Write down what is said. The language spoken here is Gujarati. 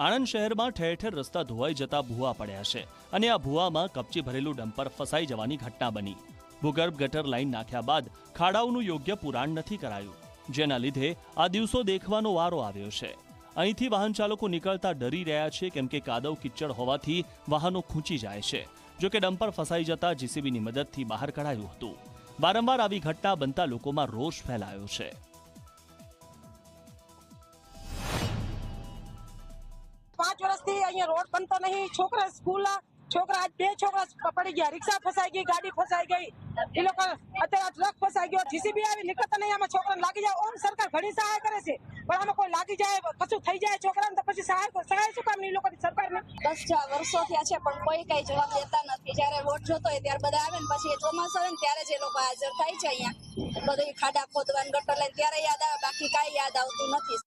આણંદ શહેરમાં ઠેર ઠેર રસ્તા ધોવાઈ જતા ભૂવા પડ્યા છે અને આ ભૂવામાં કપચી ભરેલું ડમ્પર ફસાઈ જવાની ઘટના બની. ભૂગર્ભ ગટર લાઈન નાખ્યા બાદ ખાડાઓનું યોગ્ય પુરાણ નથી કરાયું, જેના લીધે આ દિવસો દેખવાનો વારો આવ્યો છે. અહીંથી વાહન ચાલકો નીકળતા ડરી રહ્યા છે કેમ કે કાદવ કિચડ હોવાથી વાહનો ખૂંચી જાય છે જો કે ડમ્પર ફસાઈ જતા જીસીબીની મદદથી બહાર કઢાયું હતું. વારંવાર આવી ઘટના બનતા લોકોમાં રોષ ફેલાયો છે. અહીંયા રોડ બનતો નહીં. છોકરા સ્કૂલ, છોકરા બે છોકરા પડી ગયા. રિક્ષા ફસાઈ ગઈ, ગાડી ફસાઈ ગઈ. એ લોકો અત્યારે ટ્રક ફસાઈ ગયો. જીસીબી આવી, નીકળતા નહીં. આમાં છોકરાને લાગી જાય. ઓમ સરકાર ઘણી સહાય કરે છે. પણ આમાં કોઈ લાગી જાય, કશું થઈ જાય છોકરાને, તો પછી સહાય સહાય શું કામ એ લોકોની સરકારને? દસ વર્ષો થયા છે, પણ કોઈ કઈ જવાબ દેતા નથી. જયારે વોટ જોતો હોય ત્યારે બધા આવે ને પછી ચોમાસું આવે ને ત્યારે જ લોકો હાજર થાય છે અહીંયા. બધું ખાડા ખોદવાનું, ગટર લઈને ત્યારે યાદ આવે, બાકી કઈ યાદ આવતું નથી.